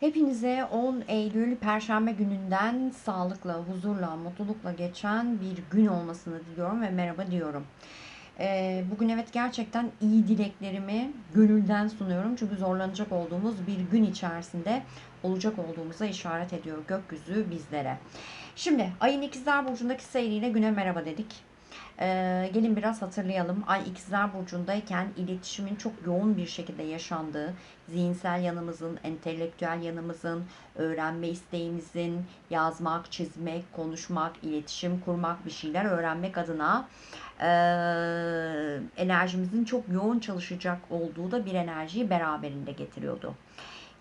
Hepinize 10 Eylül Perşembe gününden sağlıkla, huzurla, mutlulukla geçen bir gün olmasını diliyorum ve merhaba diyorum. Ee, bugün evet gerçekten iyi dileklerimi gönülden sunuyorum. Çünkü zorlanacak olduğumuz bir gün içerisinde olacak olduğumuza işaret ediyor gökyüzü bizlere. Şimdi ayın ikizler burcundaki seyriyle güne merhaba dedik. Ee, gelin biraz hatırlayalım. Ay ikizler burcundayken iletişimin çok yoğun bir şekilde yaşandığı, zihinsel yanımızın, entelektüel yanımızın, öğrenme isteğimizin, yazmak, çizmek, konuşmak, iletişim kurmak, bir şeyler öğrenmek adına e, enerjimizin çok yoğun çalışacak olduğu da bir enerjiyi beraberinde getiriyordu.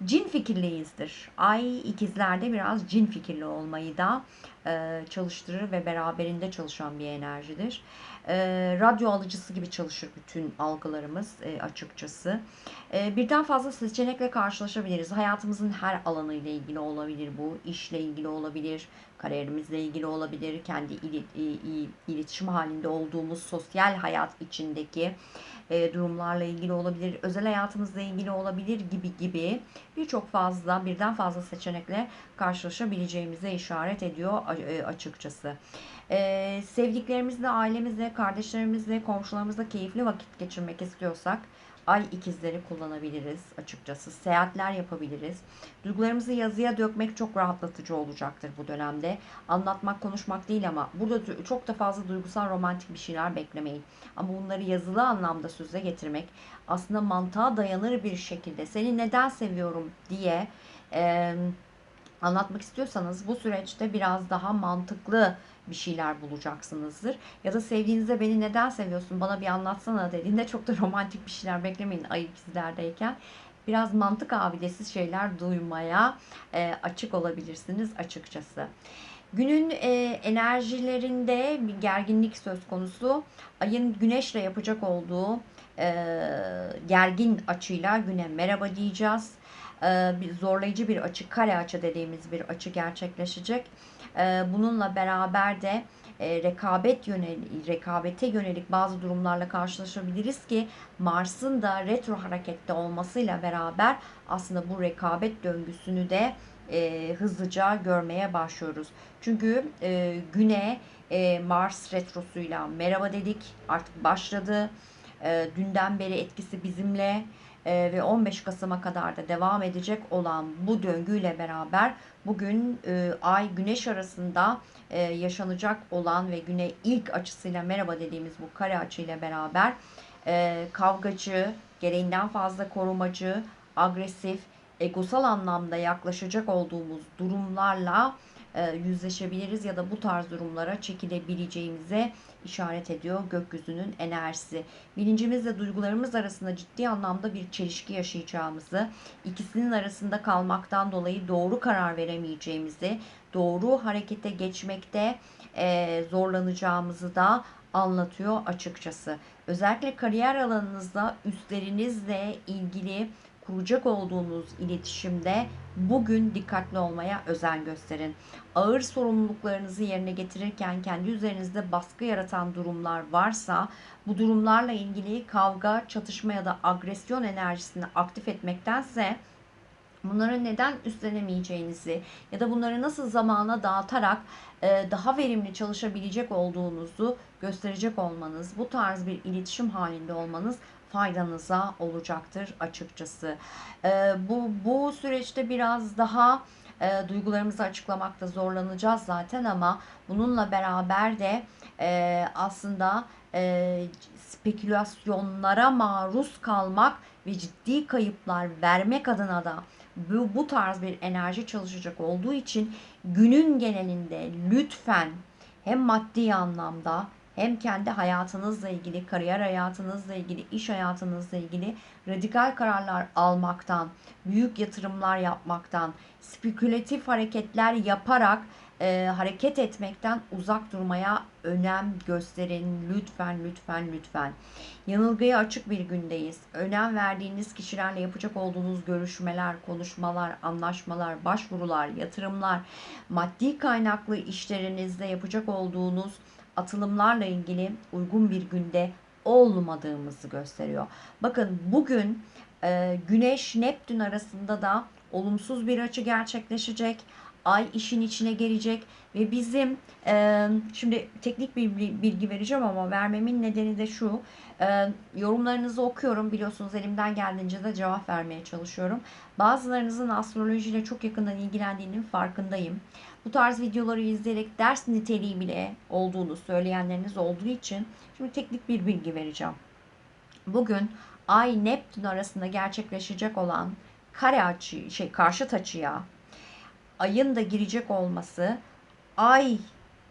Cin fikirliyizdir. Ay ikizlerde biraz cin fikirli olmayı da e, çalıştırır ve beraberinde çalışan bir enerjidir. E, radyo alıcısı gibi çalışır bütün algılarımız e, açıkçası. Birden fazla seçenekle karşılaşabiliriz. Hayatımızın her alanı ile ilgili olabilir bu. İşle ilgili olabilir, kariyerimizle ilgili olabilir, kendi iletişim halinde olduğumuz sosyal hayat içindeki durumlarla ilgili olabilir, özel hayatımızla ilgili olabilir gibi gibi birçok fazla birden fazla seçenekle karşılaşabileceğimize işaret ediyor açıkçası. E, sevdiklerimizle, ailemizle, kardeşlerimizle, komşularımızla keyifli vakit geçirmek istiyorsak ay ikizleri kullanabiliriz açıkçası. Seyahatler yapabiliriz. Duygularımızı yazıya dökmek çok rahatlatıcı olacaktır bu dönemde. Anlatmak, konuşmak değil ama burada çok da fazla duygusal, romantik bir şeyler beklemeyin. Ama bunları yazılı anlamda söze getirmek aslında mantığa dayanır bir şekilde seni neden seviyorum diye e, anlatmak istiyorsanız bu süreçte biraz daha mantıklı bir şeyler bulacaksınızdır. Ya da sevdiğinizde beni neden seviyorsun bana bir anlatsana dediğinde çok da romantik bir şeyler beklemeyin ayıp sizlerdeyken. Biraz mantık abidesiz şeyler duymaya e, açık olabilirsiniz açıkçası. Günün e, enerjilerinde bir gerginlik söz konusu. Ayın güneşle yapacak olduğu e, gergin açıyla güne merhaba diyeceğiz. E, bir zorlayıcı bir açı, kare açı dediğimiz bir açı gerçekleşecek. E, bununla beraber de e, rekabet yönelik, rekabete yönelik bazı durumlarla karşılaşabiliriz ki Mars'ın da retro harekette olmasıyla beraber aslında bu rekabet döngüsünü de e, hızlıca görmeye başlıyoruz. Çünkü e, güne e, Mars retrosuyla merhaba dedik artık başladı. E, dünden beri etkisi bizimle e, ve 15 Kasım'a kadar da devam edecek olan bu döngüyle beraber bugün e, Ay Güneş arasında e, yaşanacak olan ve Güne ilk açısıyla merhaba dediğimiz bu kare açıyla beraber e, kavgacı, gereğinden fazla korumacı, agresif, egosal anlamda yaklaşacak olduğumuz durumlarla e, yüzleşebiliriz ya da bu tarz durumlara çekilebileceğimize işaret ediyor gökyüzünün enerjisi. Bilincimizle duygularımız arasında ciddi anlamda bir çelişki yaşayacağımızı, ikisinin arasında kalmaktan dolayı doğru karar veremeyeceğimizi, doğru harekete geçmekte e, zorlanacağımızı da anlatıyor açıkçası. Özellikle kariyer alanınızda üstlerinizle ilgili kuracak olduğunuz iletişimde bugün dikkatli olmaya özen gösterin. Ağır sorumluluklarınızı yerine getirirken kendi üzerinizde baskı yaratan durumlar varsa bu durumlarla ilgili kavga, çatışma ya da agresyon enerjisini aktif etmektense bunları neden üstlenemeyeceğinizi ya da bunları nasıl zamana dağıtarak e, daha verimli çalışabilecek olduğunuzu gösterecek olmanız, bu tarz bir iletişim halinde olmanız faydanıza olacaktır açıkçası. E, bu, bu süreçte biraz daha e, duygularımızı açıklamakta zorlanacağız zaten ama bununla beraber de e, aslında e, spekülasyonlara maruz kalmak ve ciddi kayıplar vermek adına da bu, bu tarz bir enerji çalışacak olduğu için günün genelinde lütfen hem maddi anlamda hem kendi hayatınızla ilgili, kariyer hayatınızla ilgili, iş hayatınızla ilgili radikal kararlar almaktan, büyük yatırımlar yapmaktan, spekülatif hareketler yaparak e, hareket etmekten uzak durmaya önem gösterin. Lütfen, lütfen, lütfen. Yanılgıya açık bir gündeyiz. Önem verdiğiniz kişilerle yapacak olduğunuz görüşmeler, konuşmalar, anlaşmalar, başvurular, yatırımlar, maddi kaynaklı işlerinizde yapacak olduğunuz atılımlarla ilgili uygun bir günde olmadığımızı gösteriyor. Bakın bugün Ee, Güneş Neptün arasında da olumsuz bir açı gerçekleşecek. Ay işin içine gelecek ve bizim e, şimdi teknik bir bilgi vereceğim ama vermemin nedeni de şu. E, yorumlarınızı okuyorum biliyorsunuz elimden geldiğince de cevap vermeye çalışıyorum. Bazılarınızın astrolojiyle çok yakından ilgilendiğinin farkındayım. Bu tarz videoları izleyerek ders niteliği bile olduğunu söyleyenleriniz olduğu için şimdi teknik bir bilgi vereceğim. Bugün Ay Neptün arasında gerçekleşecek olan kare açı şey karşıt açıya ayın da girecek olması ay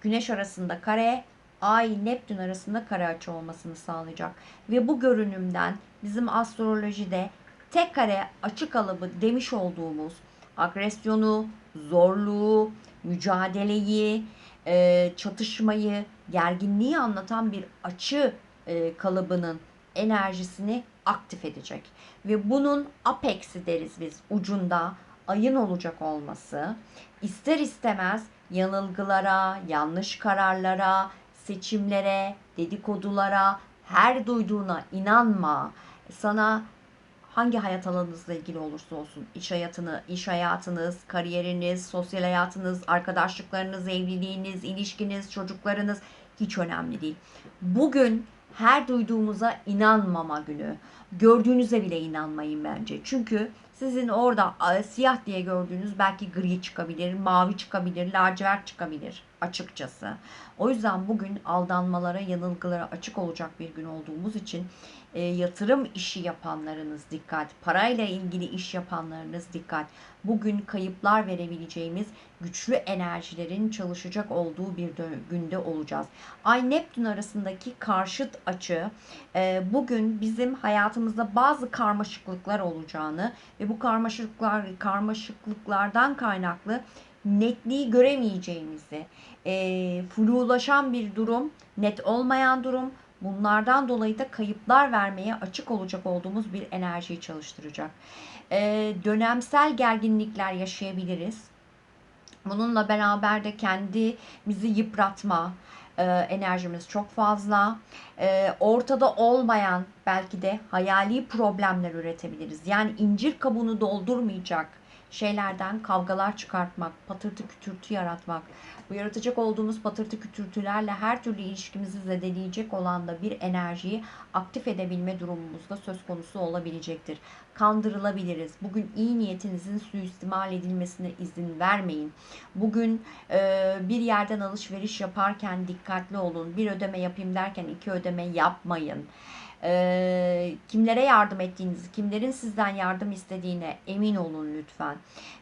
güneş arasında kare ay Neptün arasında kare açı olmasını sağlayacak. Ve bu görünümden bizim astrolojide tek kare açı kalıbı demiş olduğumuz agresyonu, zorluğu, mücadeleyi, e, çatışmayı, gerginliği anlatan bir açı e, kalıbının enerjisini aktif edecek. Ve bunun apex'i deriz biz ucunda ayın olacak olması ister istemez yanılgılara, yanlış kararlara, seçimlere, dedikodulara, her duyduğuna inanma. Sana hangi hayat alanınızla ilgili olursa olsun, iş hayatını, iş hayatınız, kariyeriniz, sosyal hayatınız, arkadaşlıklarınız, evliliğiniz, ilişkiniz, çocuklarınız hiç önemli değil. Bugün her duyduğumuza inanmama günü. Gördüğünüze bile inanmayın bence. Çünkü sizin orada siyah diye gördüğünüz belki gri çıkabilir, mavi çıkabilir, lacivert çıkabilir açıkçası. O yüzden bugün aldanmalara, yanılgılara açık olacak bir gün olduğumuz için e, yatırım işi yapanlarınız dikkat, parayla ilgili iş yapanlarınız dikkat. Bugün kayıplar verebileceğimiz güçlü enerjilerin çalışacak olduğu bir günde olacağız. Ay Neptün arasındaki karşıt açı e, bugün bizim hayatımızda bazı karmaşıklıklar olacağını ve bu karmaşıklıklar karmaşıklıklardan kaynaklı netliği göremeyeceğimizi, e, flulaşan bir durum, net olmayan durum, bunlardan dolayı da kayıplar vermeye açık olacak olduğumuz bir enerjiyi çalıştıracak. E, dönemsel gerginlikler yaşayabiliriz. Bununla beraber de kendimizi yıpratma, e, enerjimiz çok fazla. E, ortada olmayan belki de hayali problemler üretebiliriz. Yani incir kabuğunu doldurmayacak şeylerden kavgalar çıkartmak, patırtı kütürtü yaratmak, bu yaratacak olduğumuz patırtı kütürtülerle her türlü ilişkimizi zedeleyecek olan da bir enerjiyi aktif edebilme durumumuzda söz konusu olabilecektir. Kandırılabiliriz. Bugün iyi niyetinizin suistimal edilmesine izin vermeyin. Bugün e, bir yerden alışveriş yaparken dikkatli olun. Bir ödeme yapayım derken iki ödeme yapmayın e, kimlere yardım ettiğinizi, kimlerin sizden yardım istediğine emin olun lütfen.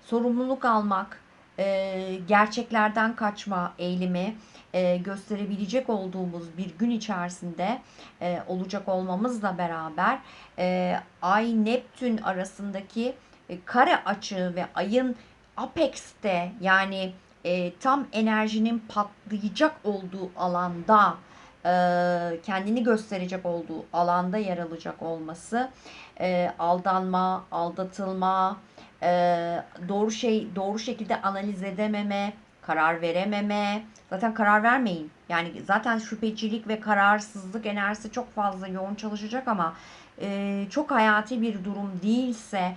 Sorumluluk almak, e, gerçeklerden kaçma eğilimi e, gösterebilecek olduğumuz bir gün içerisinde e, olacak olmamızla beraber e, Ay Neptün arasındaki e, kare açı ve ayın apex'te yani e, tam enerjinin patlayacak olduğu alanda kendini gösterecek olduğu alanda yer alacak olması e, aldanma, aldatılma, e, doğru şey doğru şekilde analiz edememe, karar verememe. Zaten karar vermeyin. Yani zaten şüphecilik ve kararsızlık enerjisi çok fazla yoğun çalışacak ama çok hayati bir durum değilse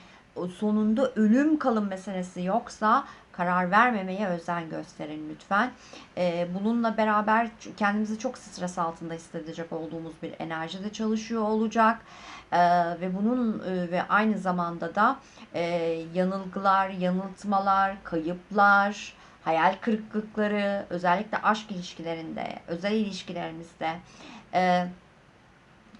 sonunda ölüm kalım meselesi yoksa karar vermemeye özen gösterin lütfen. Ee, bununla beraber kendimizi çok stres altında hissedecek olduğumuz bir enerjide çalışıyor olacak. Ee, ve bunun e, ve aynı zamanda da e, yanılgılar, yanıltmalar, kayıplar, hayal kırıklıkları, özellikle aşk ilişkilerinde, özel ilişkilerimizde e,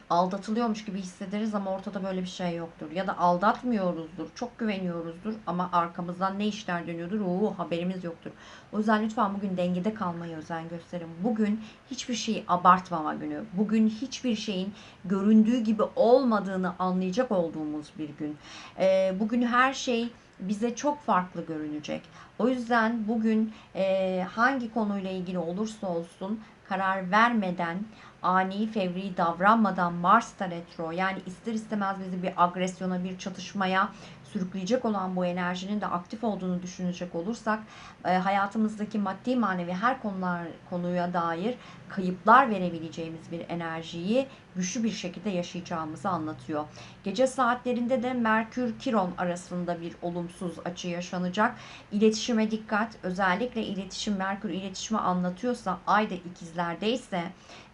aldatılıyormuş gibi hissederiz ama ortada böyle bir şey yoktur. Ya da aldatmıyoruzdur, çok güveniyoruzdur ama arkamızdan ne işler dönüyordur, o haberimiz yoktur. O yüzden lütfen bugün dengede kalmaya özen gösterin. Bugün hiçbir şeyi abartmama günü. Bugün hiçbir şeyin göründüğü gibi olmadığını anlayacak olduğumuz bir gün. Ee, bugün her şey bize çok farklı görünecek. O yüzden bugün e, hangi konuyla ilgili olursa olsun karar vermeden, ani fevri davranmadan Mars'ta retro yani ister istemez bizi bir agresyona, bir çatışmaya sürükleyecek olan bu enerjinin de aktif olduğunu düşünecek olursak e, hayatımızdaki maddi manevi her konular konuya dair kayıplar verebileceğimiz bir enerjiyi güçlü bir şekilde yaşayacağımızı anlatıyor. Gece saatlerinde de Merkür Kiron arasında bir olumsuz açı yaşanacak. İletişime dikkat. Özellikle iletişim Merkür iletişimi anlatıyorsa ay da ikizlerdeyse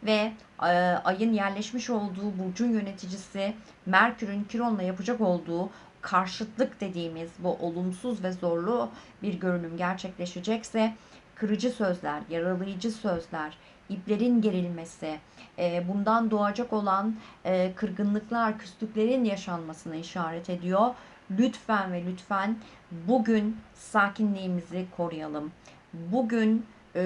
ve e, ayın yerleşmiş olduğu burcun yöneticisi Merkür'ün Kiron'la yapacak olduğu karşıtlık dediğimiz bu olumsuz ve zorlu bir görünüm gerçekleşecekse kırıcı sözler, yaralayıcı sözler, iplerin gerilmesi, e, bundan doğacak olan e, kırgınlıklar, küslüklerin yaşanmasına işaret ediyor. Lütfen ve lütfen bugün sakinliğimizi koruyalım. Bugün e,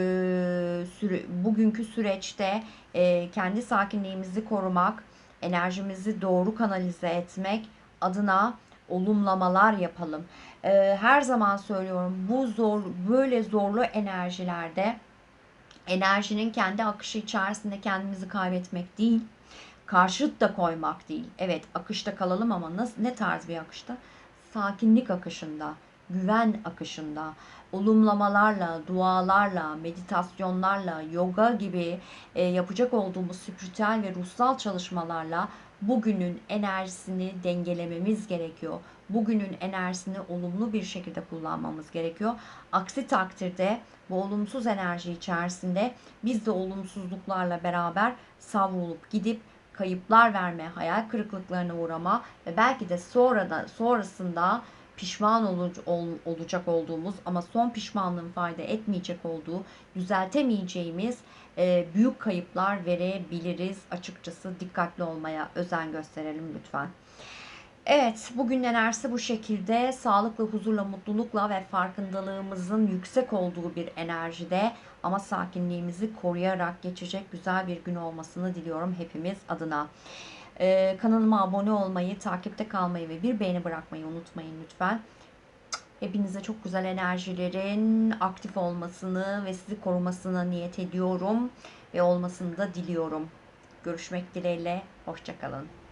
süre, bugünkü süreçte e, kendi sakinliğimizi korumak, enerjimizi doğru kanalize etmek adına olumlamalar yapalım. E, her zaman söylüyorum bu zor böyle zorlu enerjilerde enerjinin kendi akışı içerisinde kendimizi kaybetmek değil, karşıt da koymak değil. Evet akışta kalalım ama nasıl ne tarz bir akışta? Sakinlik akışında, güven akışında, olumlamalarla, dualarla, meditasyonlarla, yoga gibi e, yapacak olduğumuz spiritüel ve ruhsal çalışmalarla bugünün enerjisini dengelememiz gerekiyor. Bugünün enerjisini olumlu bir şekilde kullanmamız gerekiyor. Aksi takdirde bu olumsuz enerji içerisinde biz de olumsuzluklarla beraber savrulup gidip kayıplar verme, hayal kırıklıklarına uğrama ve belki de sonrada sonrasında pişman ol, ol, olacak olduğumuz ama son pişmanlığın fayda etmeyecek olduğu, düzeltemeyeceğimiz e, büyük kayıplar verebiliriz. Açıkçası dikkatli olmaya özen gösterelim lütfen. Evet, bugün enerjisi bu şekilde sağlıkla, huzurla, mutlulukla ve farkındalığımızın yüksek olduğu bir enerjide ama sakinliğimizi koruyarak geçecek güzel bir gün olmasını diliyorum hepimiz adına. Ee, kanalıma abone olmayı, takipte kalmayı ve bir beğeni bırakmayı unutmayın lütfen. Hepinize çok güzel enerjilerin aktif olmasını ve sizi korumasını niyet ediyorum ve olmasını da diliyorum. Görüşmek dileğiyle, hoşçakalın.